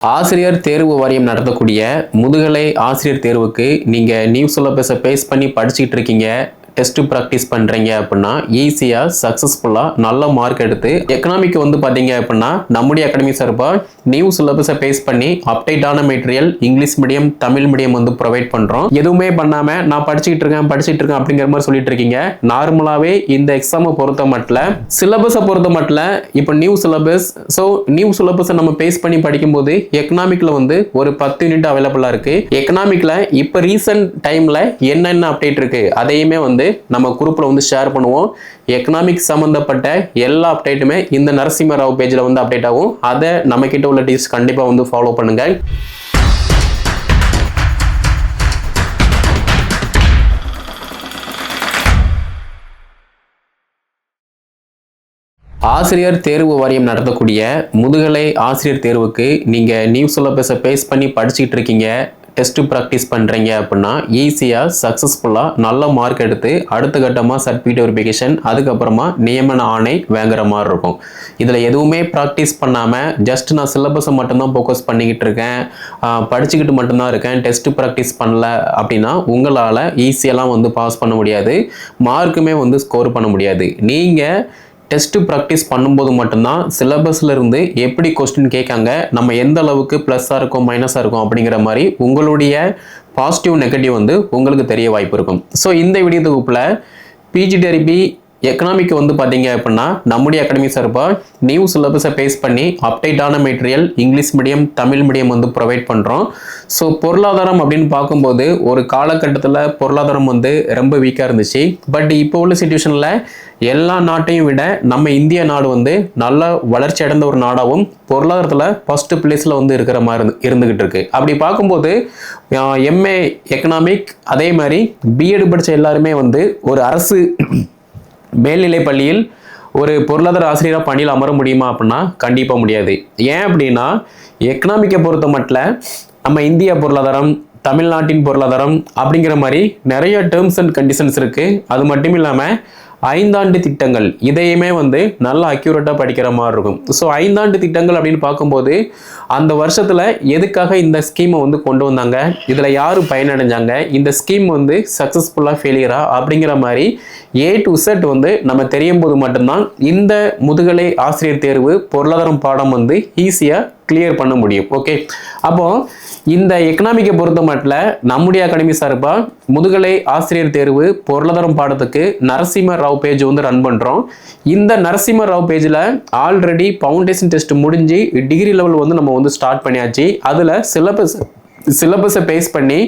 ஆசிரியர் தேர்வு வாரியம் நடத்தக்கூடிய முதுகலை ஆசிரியர் தேர்வுக்கு நீங்கள் நியூ சிலபஸை பேஸ் பண்ணி படிச்சுக்கிட்டு இருக்கீங்க டெஸ்ட்டு ப்ராக்டிஸ் பண்ணுறீங்க அப்படின்னா ஈஸியாக சக்ஸஸ்ஃபுல்லாக நல்ல மார்க் எடுத்து எக்கனாமிக் வந்து பார்த்தீங்க அப்படின்னா நம்முடைய அகாடமி சார்பாக நியூ சிலபஸை பேஸ் பண்ணி அப்டேட்டான material English medium Tamil medium வந்து ப்ரொவைட் பண்ணுறோம் எதுவுமே பண்ணாமல் நான் படிச்சுட்டு இருக்கேன் படிச்சுட்டு இருக்கேன் அப்படிங்கிற மாதிரி சொல்லிட்டு இருக்கீங்க. நார்மலாகவே இந்த எக்ஸாமை பொறுத்த மட்டும் சிலபஸை பொறுத்த மட்டும் இப்போ நியூ சிலபஸ் ஸோ நியூ சிலபஸை நம்ம பேஸ் பண்ணி படிக்கும்போது எக்கனாமிக்கில் வந்து ஒரு பத்து யூனிட் அவைலபிளாக இருக்கு. எக்கனாமிக்கில் இப்போ ரீசன்ட் டைமில் என்னென்ன அப்டேட் இருக்கு அதையுமே வந்து நம்ம குரூப்பில் வந்து ஷேர் பண்ணுவோம். எக்கனாமிக் சம்மந்தப்பட்ட எல்லா அப்டேட்டுமே இந்த நரசிம்ம ராவ் பேஜில் வந்து அப்டேட் ஆகும். அதை நம்ம கிட்ட உள்ள டீச்சர்ஸ் கண்டிப்பாக வந்து ஃபாலோ பண்ணுங்க. ஆசிரியர் தேர்வு வாரியம் நடத்தக்கூடிய முதுகலை ஆசிரியர் தேர்வுக்கு நீங்கள் நியூ பேச பேஸ் பண்ணி படிச்சுக்கிட்டு இருக்கீங்க. டெஸ்ட்டு ப்ராக்டிஸ் பண்ணுறீங்க அப்படின்னா ஈஸியாக சக்ஸஸ்ஃபுல்லாக நல்ல மார்க் எடுத்து அடுத்த கட்டமாக சர்டிஃபிகேட் வெரிஃபிகேஷன் அதுக்கப்புறமா நியமன ஆணை வாங்குற மாதிரி இருக்கும். இதில் எதுவுமே ப்ராக்டிஸ் பண்ணாமல் ஜஸ்ட் நான் சிலபஸை மட்டும்தான் ஃபோக்கஸ் பண்ணிக்கிட்டு இருக்கேன். படிச்சுக்கிட்டு மட்டும்தான் இருக்கேன். டெஸ்ட்டு ப்ராக்டிஸ் பண்ணல அப்படின்னா உங்களால் ஈஸியெல்லாம் வந்து பாஸ் பண்ண முடியாது. மார்க்குமே வந்து ஸ்கோர் பண்ண முடியாது. நீங்கள் டெஸ்ட் ப்ராக்டிஸ் பண்ணும்போது மட்டும்தான் சிலபஸ்ல இருந்து எப்படி கொஸ்டின் கேட்காங்க நம்ம எந்த அளவுக்கு ப்ளஸ்ஸாக இருக்கும் மைனஸாக இருக்கும் அப்படிங்கிற மாதிரி உங்களுடைய பாசிட்டிவ் நெகட்டிவ் வந்து உங்களுக்கு தெரிய வாய்ப்பு இருக்கும். ஸோ இந்த வீடியோ தொகுப்பில் பிஜி டெரிபி எக்கனாமிக் வந்து பார்த்தீங்க அப்படின்னா நம்முடைய அகாடமி சார்பாக நியூ சிலபஸை பேஸ் பண்ணி அப்டேட்டான material English medium Tamil medium வந்து ப்ரொவைட் பண்ணுறோம் ஸோ பொருளாதாரம் அப்படின்னு பார்க்கும்போது ஒரு காலகட்டத்தில் பொருளாதாரம் வந்து ரொம்ப வீக்காக இருந்துச்சு. பட் இப்போ உள்ள சுச்சுவேஷனில் எல்லா நாட்டையும் விட நம்ம இந்திய நாடு வந்து நல்ல வளர்ச்சி அடைந்த ஒரு நாடாகவும் பொருளாதாரத்தில் ஃபஸ்ட்டு பிளேஸில் வந்து இருக்கிற மாதிரி இருந்து இருந்துக்கிட்டு இருக்கு. அப்படி பார்க்கும்போது எம்ஏ எக்கனாமிக் அதே மாதிரி பிஎட் படித்த எல்லாருமே வந்து ஒரு அரசு மேல்நிலை பள்ளியில் ஒரு பொருளாதார ஆசிரியராக பணியில் அமர முடியுமா அப்படின்னா கண்டிப்பாக முடியாது. ஏன் அப்படின்னா எக்கனாமிக்கை பொறுத்த மட்டும் நம்ம இந்திய பொருளாதாரம் தமிழ்நாட்டின் பொருளாதாரம் அப்படிங்கிற மாதிரி நிறைய டேர்ம்ஸ் அண்ட் கண்டிஷன்ஸ் இருக்குது அது மட்டும் இல்லாமல் ஐந்தாண்டு திட்டங்கள். இதையுமே வந்து நல்லா அக்யூரேட்டாக படிக்கிற மாதிரி இருக்கும். ஸோ ஐந்தாண்டு திட்டங்கள் அப்படின்னு பார்க்கும்போது அந்த வருஷத்தில் எதுக்காக இந்த ஸ்கீமை வந்து கொண்டு வந்தாங்க? இதில் யார் பயனடைஞ்சாங்க? இந்த ஸ்கீம் வந்து சக்ஸஸ்ஃபுல்லாக ஃபெயிலியரா அப்படிங்கிற மாதிரி ஏ டு செட் வந்து நம்ம தெரியும் போது மட்டும்தான் இந்த முதுகலை ஆசிரியர் தேர்வு பொருளாதாரம் பாடம் வந்து ஈஸியாக கிளியர் பண்ண முடியும். ஓகே அப்போ இந்த எக்கனாமிக்கை பொறுத்த மட்டும் நம்முடைய அகாடமி சார்பாக முதுகலை ஆசிரியர் தேர்வு பொருளாதாரம் பாடத்துக்கு நரசிம்ம ராவ் பேஜ் வந்து ரன் பண்ணுறோம் இந்த நரசிம்ம ராவ் பேஜில் ஆல்ரெடி ஃபவுண்டேஷன் டெஸ்ட் முடிஞ்சு டிகிரி லெவல் வந்து நம்ம வந்து ஸ்டார்ட் பண்ணியாச்சு. அதில் சிலபஸ் சிலபஸை பேஸ் பண்ணி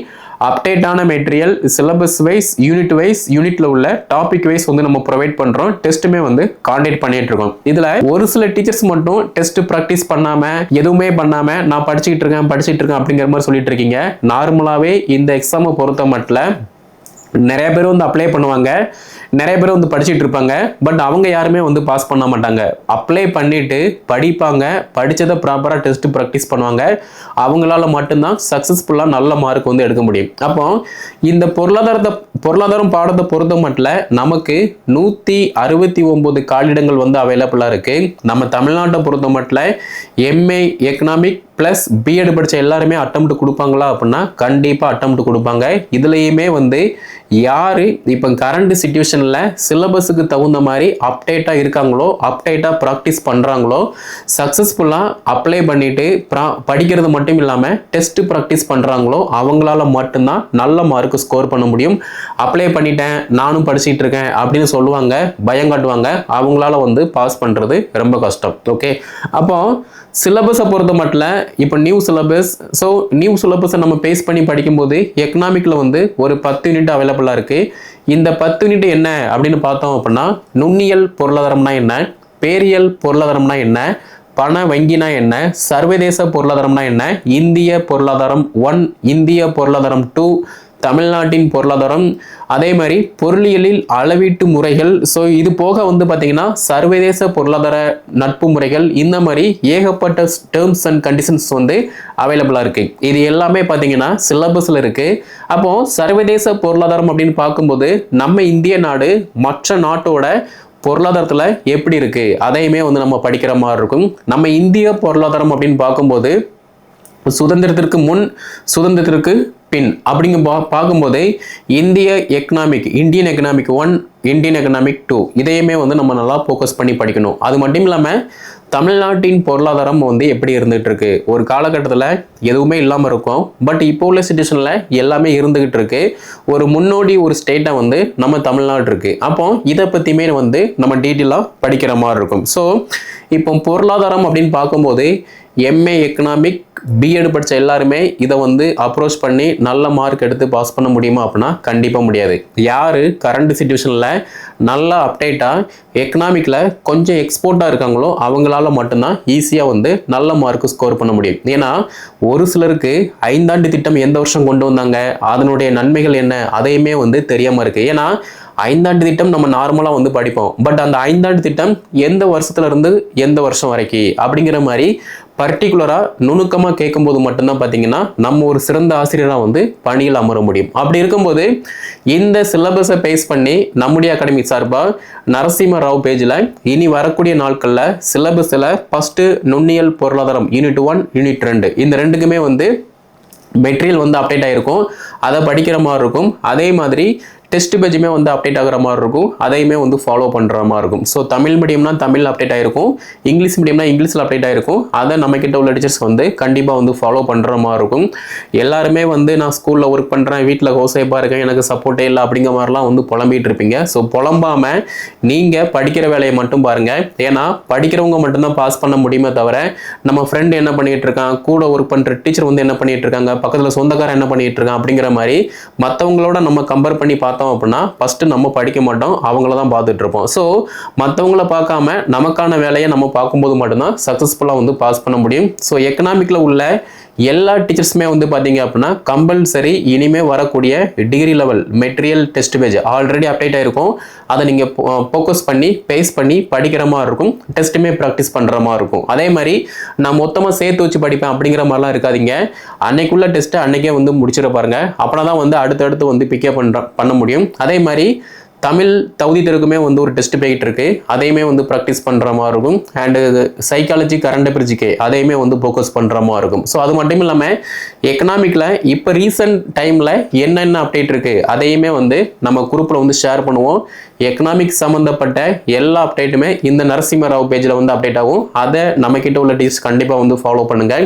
அப்டேட்டான material syllabus wise unit wise யூனிட்ல உள்ள டாபிக் வைஸ் வந்து நம்ம ப்ரொவைட் பண்றோம். டெஸ்ட்டுமே வந்து காண்டக்ட் பண்ணிட்டு இருக்கோம். இதுல ஒரு சில டீச்சர்ஸ் மட்டும் டெஸ்ட் ப்ராக்டிஸ் பண்ணாம எதுவுமே பண்ணாம நான் படிச்சுக்கிட்டு இருக்கேன் படிச்சுட்டு இருக்கேன் அப்படிங்கிற மாதிரி சொல்லிட்டு இருக்கீங்க. நார்மலாவே இந்த எக்ஸாமை பொறுத்த மட்டும் நிறைய பேர் வந்து அப்ளை பண்ணுவாங்க. நிறைய பேர் வந்து படிச்சுட்டு இருப்பாங்க. பட் அவங்க யாருமே வந்து பாஸ் பண்ண மாட்டாங்க. அப்ளை பண்ணிட்டு படிப்பாங்க. படித்ததை ப்ராப்பராக டெஸ்ட் ப்ராக்டிஸ் பண்ணுவாங்க. அவங்களால மட்டும்தான் சக்ஸஸ்ஃபுல்லாக நல்ல மார்க் வந்து எடுக்க முடியும். அப்போ இந்த பொருளாதாரத்தை பொருளாதாரம் பாடத்தை பொறுத்த மட்டும் நமக்கு நூற்றி அறுபத்தி ஒம்பது காலிடங்கள் வந்து அவைலபிளாக இருக்குது நம்ம தமிழ்நாட்டை பொறுத்த மட்டும் எம்ஏ எக்கனாமிக் ப்ளஸ் பிஎட் படித்த எல்லாருமே அட்டம் கொடுப்பாங்களா அப்படின்னா கண்டிப்பாக அட்டம் கொடுப்பாங்க. இதுலேயுமே வந்து யார் இப்போ கரண்ட் சுச்சுவேஷனில் சிலபஸுக்கு தகுந்த மாதிரி அப்டேட்டாக இருக்காங்களோ அப்டேட்டாக ப்ராக்டிஸ் பண்ணுறாங்களோ சக்ஸஸ்ஃபுல்லாக அப்ளை பண்ணிவிட்டு ப்ரா படிக்கிறது மட்டும் இல்லாமல் டெஸ்ட்டு ப்ராக்டிஸ் பண்ணுறாங்களோ அவங்களால மட்டும்தான் நல்ல மார்க் ஸ்கோர் பண்ண முடியும். அப்ளை பண்ணிட்டேன் நானும் படிச்சுட்டு இருக்கேன் அப்படின்னு சொல்லுவாங்க பயம் காட்டுவாங்க. அவங்களால வந்து பாஸ் பண்ணுறது ரொம்ப கஷ்டம். ஓகே அப்போ சிலபஸை பொறுத்த மட்டும் இப்போ நியூ சிலபஸ் ஸோ நியூ சிலபஸை நம்ம பேஸ் பண்ணி படிக்கும்போது எக்கனாமிக்கில் வந்து ஒரு பத்து யூனிட் அவைலபிளாக இருக்குது இந்த பத்து யூனிட் என்ன அப்படின்னு பார்த்தோம் அப்படின்னா நுண்ணியல் பொருளாதாரம்னா என்ன? பேரியல் பொருளாதாரம்னா என்ன? பண வங்கினா என்ன? சர்வதேச பொருளாதாரம்னா என்ன? இந்திய பொருளாதாரம் ஒன் இந்திய பொருளாதாரம் டூ தமிழ்நாட்டின் பொருளாதாரம் அதே மாதிரி பொருளியலில் அளவீட்டு முறைகள் ஸோ இது போக வந்து பார்த்திங்கன்னா சர்வதேச பொருளாதார நட்பு முறைகள் இந்த மாதிரி ஏகப்பட்ட டேர்ம்ஸ் அண்ட் கண்டிஷன்ஸ் வந்து அவைலபிளாக இருக்குது இது எல்லாமே பார்த்தீங்கன்னா சிலபஸில் இருக்குது அப்போது சர்வதேச பொருளாதாரம் அப்படின்னு பார்க்கும்போது நம்ம இந்திய நாடு மற்ற நாட்டோட பொருளாதாரத்தில் எப்படி இருக்குது அதையுமே வந்து நம்ம படிக்கிற மாதிரி இருக்கும். நம்ம இந்திய பொருளாதாரம் அப்படின்னு பார்க்கும்போது சுதந்திரத்திற்கு முன் சுதந்திரத்திற்கு பின் அப்படிங்க பா பார்க்கும்போதே இந்திய economic Indian economic one Indian economic two இதையுமே வந்து நம்ம நல்லா ஃபோக்கஸ் பண்ணி படிக்கணும். அது மட்டும் இல்லாமல் தமிழ்நாட்டின் பொருளாதாரம் வந்து எப்படி இருந்துகிட்டு இருக்கு ஒரு காலகட்டத்தில் எதுவுமே இல்லாமல் இருக்கும். பட் இப்போ உள்ள சுச்சுவேஷனில் எல்லாமே இருந்துகிட்டு இருக்கு ஒரு முன்னோடி ஒரு ஸ்டேட்டை வந்து நம்ம தமிழ்நாடு இருக்கு. அப்போ இதை பற்றியுமே வந்து நம்ம டீட்டெயிலாக படிக்கிற மாதிரி இருக்கும். ஸோ இப்போ பொருளாதாரம் அப்படின்னு பார்க்கும்போது எம்ஏ எக்கனாமிக் பிஎட் படித்த எல்லாருமே இதை வந்து அப்ரோச் பண்ணி நல்ல மார்க் எடுத்து பாஸ் பண்ண முடியுமா அப்படின்னா கண்டிப்பாக முடியாது. யார் கரண்ட் சுச்சுவேஷனில் நல்லா அப்டேட்டாக எக்கனாமிக்கில் கொஞ்சம் எக்ஸ்போர்ட்டாக இருக்காங்களோ அவங்களால மட்டும்தான் ஈஸியாக வந்து நல்ல மார்க் ஸ்கோர் பண்ண முடியும். ஏன்னா ஒரு சிலருக்கு ஐந்தாண்டு திட்டம் எந்த வருஷம் கொண்டு வந்தாங்க அதனுடைய நன்மைகள் என்ன அதையுமே வந்து தெரியாமல் இருக்குது ஏன்னா ஐந்தாண்டு திட்டம் நம்ம நார்மலாக வந்து படிப்போம். பட் அந்த ஐந்தாண்டு திட்டம் எந்த வருஷத்துல இருந்து எந்த வருஷம் வரைக்கும் அப்படிங்கிற மாதிரி பர்டிகுலராக நுணுக்கமாக கேட்கும்போது மட்டும்தான் பார்த்தீங்கன்னா நம்ம ஒரு சிறந்த ஆசிரியராக வந்து பணியில் அமர முடியும். அப்படி இருக்கும்போது இந்த சிலபஸை பேஸ் பண்ணி நம்முடைய அகாடமி சார்பாக நரசிம்ம ராவ் பேஜில் இனி வரக்கூடிய நாட்களில் சிலபஸில் ஃபஸ்ட்டு நுண்ணியல் பொருளாதாரம் யூனிட் ஒன் யூனிட் ரெண்டு. இந்த ரெண்டுக்குமே வந்து மெட்டீரியல் வந்து அப்டேட் ஆகிருக்கும் அதை படிக்கிற மாதிரி இருக்கும். அதே மாதிரி டெஸ்ட் பேஜுமே வந்து அப்டேட் ஆகிற மாதிரி இருக்கும். அதையுமே வந்து ஃபாலோ பண்ணுற மாதிரி இருக்கும். ஸோ தமிழ் மீடியம்னா தமிழ் அப்டேட் ஆகிருக்கும் இங்கிலீஷ் மீடியம்னா இங்கிலீஷில் அப்டேட் ஆகிருக்கும் அதை நம்மக்கிட்ட உள்ள டீச்சர்ஸ் வந்து கண்டிப்பாக வந்து ஃபாலோ பண்ணுற மாதிரி இருக்கும். எல்லாருமே வந்து நான் ஸ்கூலில் ஒர்க் பண்ணுறேன் வீட்டில் ஹோசேப்பாக இருக்கேன் எனக்கு சப்போர்ட்டே இல்லை அப்படிங்கிற மாதிரிலாம் வந்து புலம்பிகிட்டு இருப்பீங்க. ஸோ புலம்பாமல் நீங்கள் படிக்கிற வேலையை மட்டும் பாருங்கள் ஏன்னா படிக்கிறவங்க மட்டும்தான் பாஸ் பண்ண முடியுமே தவிர நம்ம ஃப்ரெண்டு என்ன பண்ணிகிட்டு இருக்கான் கூட ஒர்க் பண்ணுற டீச்சர் வந்து என்ன பண்ணிகிட்டு இருக்காங்க பக்கத்தில் சொந்தக்காரன் என்ன பண்ணிகிட்டு இருக்கான் அப்படிங்கிற மாதிரி மற்றவங்களோட நம்ம கம்பேர் பண்ணி பார்த்தோம் பார்த்தோம் அப்படின்னா ஃபஸ்ட்டு நம்ம படிக்க மாட்டோம் அவங்கள தான் பார்த்துட்டு இருப்போம். ஸோ மற்றவங்கள பார்க்காம நமக்கான வேலையை நம்ம பார்க்கும்போது மட்டும்தான் சக்ஸஸ்ஃபுல்லாக வந்து பாஸ் பண்ண முடியும். ஸோ எக்கனாமிக்கில் உள்ள எல்லா டீச்சர்ஸுமே வந்து பார்த்தீங்க அப்படின்னா கம்பல்சரி இனிமேல் வரக்கூடிய degree level material test page already update ஆகிருக்கும் அதை நீங்கள் ஃபோக்கஸ் பண்ணி பேஸ் பண்ணி படிக்கிற மாதிரி இருக்கும். டெஸ்ட்டுமே ப்ராக்டிஸ் பண்ணுற மாதிரி இருக்கும். அதே மாதிரி நான் மொத்தமாக சேர்த்து வச்சு படிப்பேன் அப்படிங்கிற மாதிரிலாம் இருக்காதிங்க. அன்னைக்குள்ள டெஸ்ட்டை அன்னைக்கே வந்து முடிச்சிட பாருங்கள் அப்படின்னா தான் வந்து அடுத்தடுத்து வந்து பிக்கப் பண்ணுற பண்ண முடியும். அதே மாதிரி தமிழ் தகுதி தெருக்குமே வந்து ஒரு டெஸ்ட் போய்கிட்டு இருக்கு. அதையுமே வந்து ப்ராக்டிஸ் பண்ணுற மாதிரி இருக்கும். அண்டு சைக்காலஜி கரண்ட் பிரிஜிக்கே அதையுமே வந்து ஃபோக்கஸ் பண்ணுற மாதிரி இருக்கும். ஸோ அது மட்டும் இல்லாமல் எக்கனாமிக்கில் இப்போ ரீசன்ட் டைமில் என்னென்ன அப்டேட் இருக்குது அதையுமே வந்து நம்ம குரூப்பில் வந்து ஷேர் பண்ணுவோம். எக்கனாமிக் சம்மந்தப்பட்ட எல்லா அப்டேட்டுமே இந்த நரசிம்ம ராவ் பேஜில் வந்து அப்டேட் ஆகும். அதை நம்மக்கிட்ட உள்ள டீச்சர்ஸ் கண்டிப்பாக வந்து ஃபாலோ பண்ணுங்கள்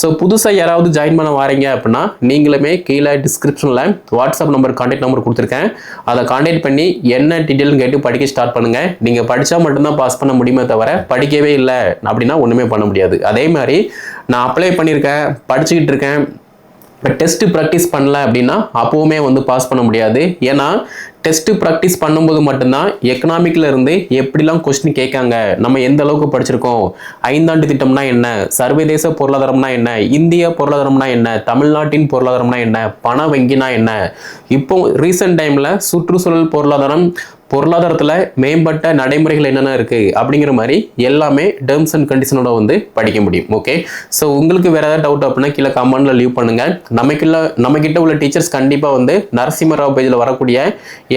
ஸோ புதுசாக யாராவது ஜாயின் பண்ண வாரீங்க அப்படின்னா நீங்களுமே கீழே டிஸ்கிரிப்ஷனில் வாட்ஸ்அப் நம்பர் கான்டாக்ட் நம்பர் கொடுத்துருக்கேன். அதை கான்டாக்ட் பண்ணி என்ன டீட்டெயில்னு கேட்டு படிக்க ஸ்டார்ட் பண்ணுங்கள் நீங்கள் படித்தா மட்டும்தான் பாஸ் பண்ண முடியுமே தவிர படிக்கவே இல்லை அப்படின்னா ஒன்றுமே பண்ண முடியாது. அதே மாதிரி நான் அப்ளை பண்ணியிருக்கேன் படிச்சுக்கிட்டு இருக்கேன். இப்போ டெஸ்ட்டு ப்ராக்டிஸ் பண்ணல அப்படின்னா அப்போவுமே வந்து பாஸ் பண்ண முடியாது. ஏன்னா டெஸ்ட்டு ப்ராக்டிஸ் பண்ணும்போது மட்டும்தான் எக்கனாமிக்கில் இருந்து எப்படிலாம் கொஸ்டின் கேட்காங்க நம்ம எந்த அளவுக்கு படிச்சிருக்கோம் ஐந்தாண்டு திட்டம்னா என்ன சர்வதேச பொருளாதாரம்னா என்ன இந்திய பொருளாதாரம்னா என்ன தமிழ்நாட்டின் பொருளாதாரம்னா என்ன பண வங்கினா என்ன. இப்போ ரீசெண்ட் டைமில் சுற்றுச்சூழல் பொருளாதாரம் பொருளாதாரத்தில் மேம்பட்ட நடைமுறைகள் என்னென்ன இருக்குது அப்படிங்கிற மாதிரி எல்லாமே டேர்ம்ஸ் அண்ட் கண்டிஷனோட வந்து படிக்க முடியும் ஓகே ஸோ உங்களுக்கு வேறு ஏதாவது டவுட் அப்படின்னா கீழே கமெண்ட்டில் லீவ் பண்ணுங்கள் நமக்குள்ள நம்மக்கிட்ட உள்ள டீச்சர்ஸ் கண்டிப்பாக வந்து நரசிம்மராவ் பேஜில் வரக்கூடிய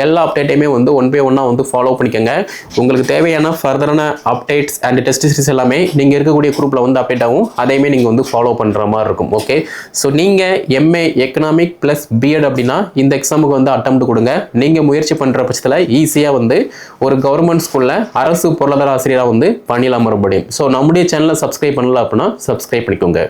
எல்லா அப்டேட்டையுமே வந்து ஒன் பை ஒன்னாக வந்து ஃபாலோ பண்ணிக்கோங்க. உங்களுக்கு தேவையான ஃபர்தரான அப்டேட்ஸ் அண்ட் டெஸ்ட் சீரிஸ் எல்லாமே நீங்கள் இருக்கக்கூடிய குரூப்பில் வந்து அப்டேட் ஆகும். அதையுமே நீங்கள் வந்து ஃபாலோ பண்ணுற மாதிரி இருக்கும் ஓகே ஸோ நீங்கள் எம்ஏ எக்கனாமிக் ப்ளஸ் பிஎட் அப்படின்னா இந்த எக்ஸாமுக்கு வந்து அட்டம் கொடுங்க. நீங்கள் முயற்சி பண்ணுற பட்சத்தில் ஈஸியாக வந்து ஒரு கவர்மெண்ட் ஸ்கூலில் அரசு பொருளாதார ஆசிரியராக வந்து பணியில் மறுபடியும் ஸோ நம்முடைய சேனலை சப்ஸ்கிரைப் பண்ணல அப்படின்னா சப்ஸ்கிரைப் பண்ணிக்கோங்க.